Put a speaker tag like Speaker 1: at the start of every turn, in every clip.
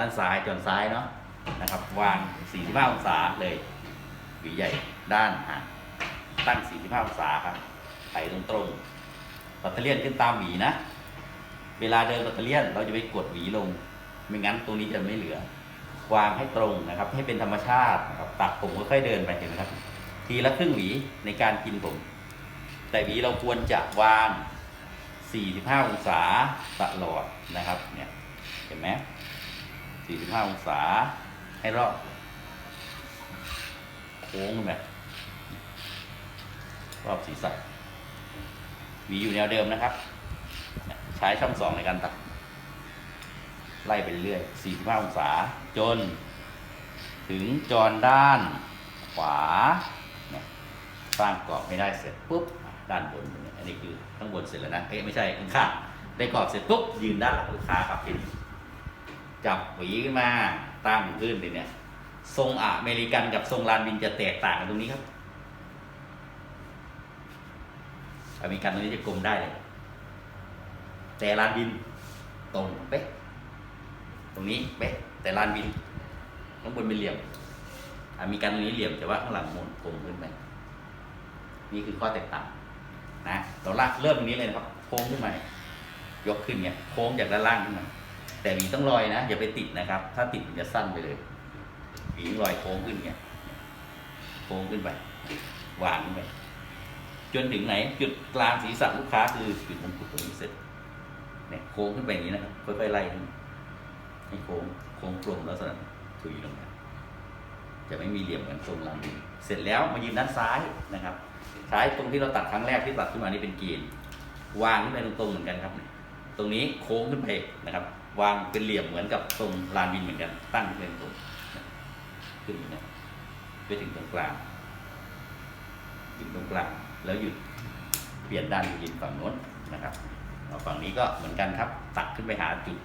Speaker 1: ด้านซ้ายจนซ้ายเนาะนะครับวาง 45 องศาเลยหวีใหญ่ด้านห่างตั้ง 45 องศาครับไถตรงตรงๆปัตเตอร์เลียนขึ้นตามหวีนะ เวลาเดินปัตเตอร์เลียนเราจะไปกดหวีลง ไม่งั้นตรงนี้จะไม่เหลือ วางให้ตรงนะครับ ให้เป็นธรรมชาตินะครับตัดผมค่อยๆเดินไปเห็นไหมครับ ทีละครึ่งหวีในการกินผม แต่หวีเราควรจะวาง 45 องศาตลอดนะครับเนี่ยเห็นไหม 45 องศา ให้รอบโค้งขึ้นไปรอบศีรษะหวีอยู่แนวเดิมนะครับ ใช้ช่องสองในการตัด ไล่ไปเรื่อย 45 องศา จน ถึงจรด้านขวาสร้างกรอบไม่ได้เสร็จปุ๊บด้านบน อันนี้คือข้างบนเสร็จแล้วนะ เอ้ยไม่ใช่ข้างข้างได้กรอบเสร็จปุ๊บยืนด้านหลังลูกค้าครับทีนี้ จับหวีขึ้นมาตั้งขึ้นเลยเนี่ย ทรงอเมริกันกับทรงลานบินจะแตกต่างกันตรงนี้ครับ อเมริกันตรงนี้จะกลมได้เลยแต่ลานบินตรงเป๊ะตรงนี้เป๊ะแต่ลานบินข้างบนเป็นเหลี่ยมอะมีการตรงนี้เหลี่ยมแต่ว่าข้างหลังมนกลมขึ้นไปนี่คือข้อแตกต่างนะเราลากเริ่มตรงนี้เลยนะครับ โค้งขึ้นมายกขึ้นเนี่ยโค้งจากด้านล่างขึ้นมา แต่หวีต้องลอยนะอย่าไปติดนะครับ ถ้าติดมันจะสั้นไปเลยหวีลอยโค้งขึ้นเนี่ยโค้งขึ้นไปวางขึ้นไปจนถึงไหน จุดกลางศีรษะลูกค้าคือจุดมงกุฎตรงนี้เสร็จเนี่ยโค้งขึ้นไปอย่างนี้นะครับค่อยๆไล่ขึ้นให้โค้งโค้งกลมแล้วสนับถุยลงมาจะไม่มีเหลี่ยมเหมือนทรงลำดินเสร็จแล้วมายืนด้านซ้ายนะครับ ซ้ายตรงที่เราตัดครั้งแรกที่ตัดขึ้นมานี่เป็นเกณฑ์วางขึ้นไปตรงๆเหมือนกันครับ ตรงนี้โค้งขึ้นไปนะครับ วางเป็นเหลี่ยมเหมือนกับตรงลานบินเหมือนกัน ตั้งขึ้นตรงขึ้นอย่างนี้ไปถึงตรงกลางถึงตรงกลาง แล้วหยุดเปลี่ยนด้านยืนฝั่งโน้นนะครับฝั่งนี้ก็เหมือนกันครับ ตัดขึ้นไปหาจุด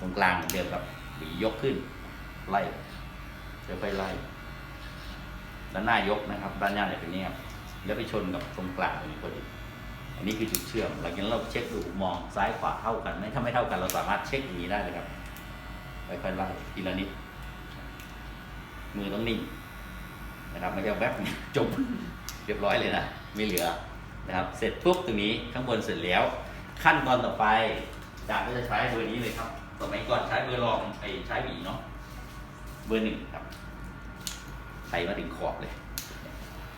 Speaker 1: ตรงกลางเหมือนเดิมครับหวียกขึ้น ไล่ค่อยๆไล่ด้านหน้ายกนะครับ ด้านหน้าจะเป็นเนี่ยแล้วไปชนกับตรงกลางตรงนี้พอดี อันนี้คือจุดเชื่อมหลังจากนั้นเราเช็คดูมองซ้ายขวาเท่ากันไหมถ้าไม่เท่ากันเราสามารถเช็คอย่างนี้ได้เลยครับค่อยๆไล่ทีละนิด มือต้องนิ่งนะครับไม่ใช่แวบจบเรียบร้อยเลยนะไม่เหลือนะครับ เสร็จปุ๊บตรงนี้ข้างบนเสร็จแล้ว ขั้นตอนต่อไปจากก็จะใช้เบอร์นี้เลยครับสมัยก่อนใช้เบอร์รองไอ้ใช้หวีเนาะเบอร์หนึ่งครับไถมาถึงขอบเลย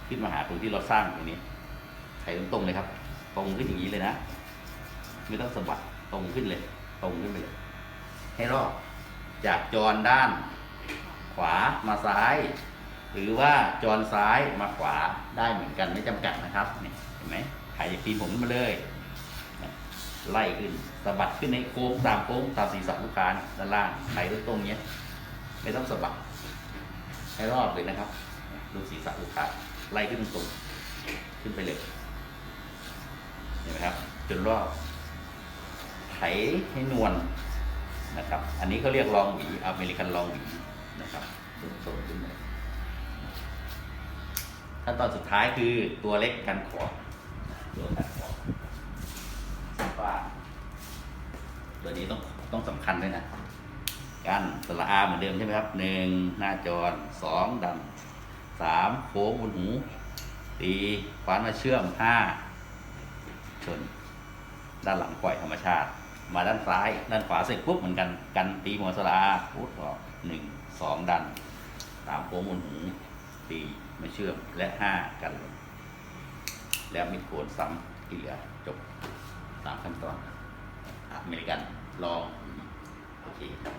Speaker 1: ขึ้นมาหาตรงที่เราสร้างตรงนี้ไถตรงๆเลยครับ ตรงขึ้นอย่างนี้เลยนะ ไม่ต้องสะบัดตรงขึ้นเลย ตรงขึ้นไปเลย ให้รอบจากจรด้าน ขวามาซ้าย หรือว่าจรซ้ายมาขวาได้เหมือนกันไม่จำกัดนะครับเนี่ยเห็นไหมไถจากตีนผมมาเลยไล่ขึ้นสะบัดขึ้นในโค้งตามโค้งตามศีรษะลูกค้านด้านล่างไถตรงๆเนี้ย ไม่ต้องสะบัดให้รอบเลยนะครับ ดูศีรษะลูกค้าไล่ขึ้นตรงขึ้นไปเลย นไหมครับ จนรอบไถให้นวลนะครับ อันนี้เขาเรียกลองหวีอเมริกันลองหวีนะครับตรงๆขึ้นเลยขั้นตอนสุดท้ายคือตัวเล็กกันขอบตัวกันขอบว่าตัวนี้ต้องต้องสำคัญด้วยนะกันสระอาเหมือนเดิมใช่ไหมครับหนึ่งหน้าจอสองดันสามโค้งบนหูสี่คว้านมาเชื่อมห้า ชนด้านหลังปล่อยธรรมชาติ มาด้านซ้าย ด้านขวาเสร็จปุ๊บเหมือนกันกันตีหัวสระอาพุทออกหนึ่งสองดันสามโค้งบนหูสี่มาเชื่อมและห้ากันลงแล้วมีโคนซ้ำที่เหลือจบตามขั้นตอนอเมริกันลองโอเคครับ